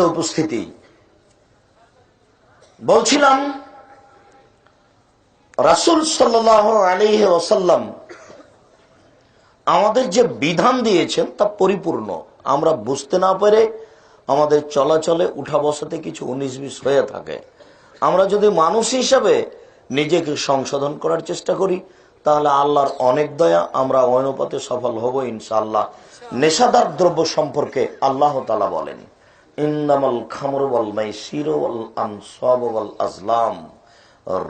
উপস্থিতি। বলছিলাম, রাসুল সাল্লাহ আলী ওসাল্লাম আমাদের যে বিধান দিয়েছেন তা পরিপূর্ণ। আমরা বুঝতে না পেরে আমাদের চলাচলে উঠা বসাতে কিছু উনিশ বিশ হয়ে থাকে। আমরা যদি মানুষ হিসাবে নিজেকে সংশোধন করার চেষ্টা করি, তাহলে আল্লাহর অনেক দয়া, আমরা অনুপাতে সফল হব ইনশাআল্লাহ। নেশাদার দ্রব্য সম্পর্কে আল্লাহ তালা বলেন। ইন্নামাল খামর ওয়াল মাইসির ওয়াল আনসাব ওয়াল আজলাম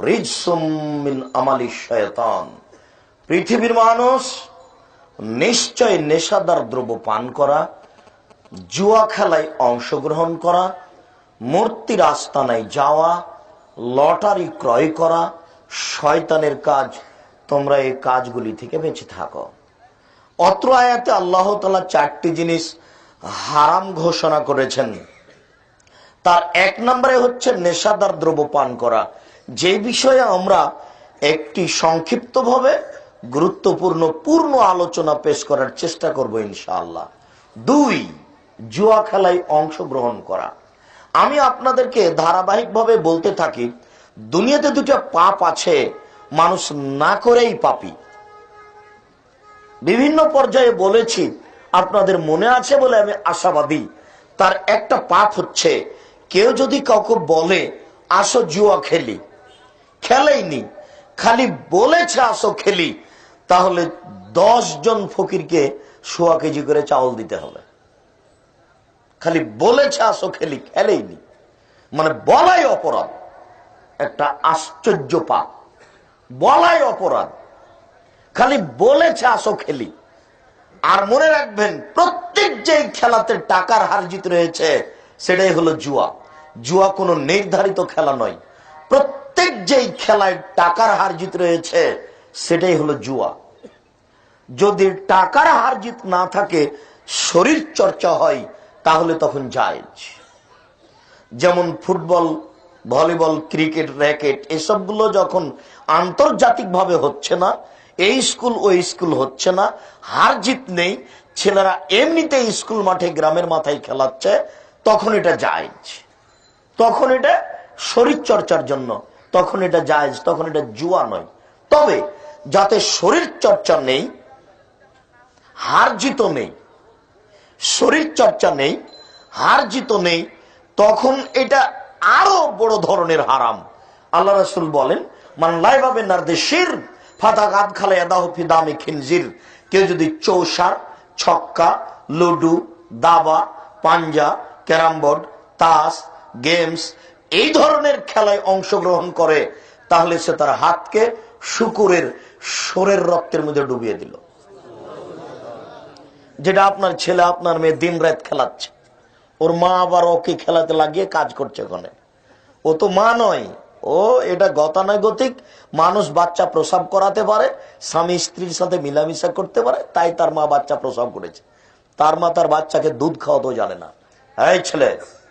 রিজসুম মিন আমালি শয়তান। পৃথিবীর মানুষ নিশ্চয় নেশাদার দ্রব্য পান করা, জুয়া খেলায় অংশগ্রহণ করা মূর্তির আস্তানায় যাওয়া, লটারি ক্রয় করা, শয়তানের কাজ, তোমরা এই কাজগুলি থেকে বেঁচে থাকো। অত্র আয়াতে আল্লাহ তালা চারটি জিনিস হারাম ঘোষণা করেছেন। তার এক নম্বরে হচ্ছে নেশাদার দ্রব্য পান করা। যে বিষয়ে আমরা একটি সংক্ষিপ্তভাবে গুরুত্বপূর্ণ পূর্ণ আলোচনা পেশ করার চেষ্টা করব ইনশাআল্লাহ। দুই, জুয়া খেলায় অংশগ্রহণ করা। আমি আপনাদেরকে ধারাবাহিকভাবে বলতে থাকি, দুনিয়াতে দুটো পাপ আছে, মানুষ না করেই পাপি। বিভিন্ন পর্যায়ে বলেছি আপনাদের মনে আছে বলে আমি আশাবাদী। তার একটা পাপ হচ্ছে, কেউ যদি কাউকে বলে, আসো জুয়া খেলি। খেলেইনি, খালি বলেছে, আসো খেলি। তাহলে দশ জন ফকিরকে সোয়া কেজি করে চাউল দিতে হবে। খালি বলেছে, আসো খেলি। খেলেইনি। মানে বলাই অপরাধ। একটা আশ্চর্য পাপ বলাই অপরাধ। খালি বলেছে, আসো খেলি। আর মনে রাখবেন, প্রত্যেক যে খেলাতে টাকার হার জিত রয়েছে, সেটাই হলো জুয়া। জুয়া কোনো নির্ধারিত খেলা নয়। প্রত্যেক যেই খেলায় টাকার হার জিত রয়েছে, সেটাই হলো জুয়া। যদি টাকার হার জিত না থাকে, শরীর চর্চা হয়, তাহলে তখন যায় যেমন ফুটবল, ভলিবল, ক্রিকেট, র্যাকেট, এসবগুলো যখন আন্তর্জাতিকভাবে হচ্ছে না এই স্কুল ওই স্কুল হচ্ছে না। হার জিত নেই। ছেলেরা এমনিতে স্কুল মাঠে গ্রামের মাথায় খেলাচ্ছে, তখন এটা জায়জ। তখন এটা শরীর চর্চার জন্য, তখন এটা জায়জ, তখন এটা জুয়া নয়। তবে যাতে শরীর চর্চা নেই, হার জিত নেই শরীর চর্চা নেই, হার জিত নেই, তখন এটা আরও বড় ধরনের হারাম। আল্লাহ রাসুল বলেন, মান লাইভাবে নার্দেশির ফাতা গাদ খালে এদাহফি দামে খিনজির। কেউ যদি চৌসার, ছক্কা, লুডু, দাবা, পাঞ্জা ক্যারাম বোর্ড তাস, গেমস এই ধরনের খেলায় অংশগ্রহণ করে, তাহলে সে তার হাতকে শুকুরের, সোরের রক্তের মধ্যে ডুবিয়ে দিল। যেটা আপনার ছেলে, আপনার মেয়ে দিন রাত খেলাচ্ছে। ওর মা আবার ওকে খেলাতে লাগিয়ে কাজ করছে ওখানে। ও তো মা নয় ও, এটা গতানুগতিক। মানুষ বাচ্চা প্রসাব করাতে পারে, স্বামী স্ত্রীর সাথে মিলামিশা করতে পারে, তাই তার মা বাচ্চা প্রসাব করেছে। তার মা তার বাচ্চাকে দুধ খাওয়াতেও জানে না। এই ছেলে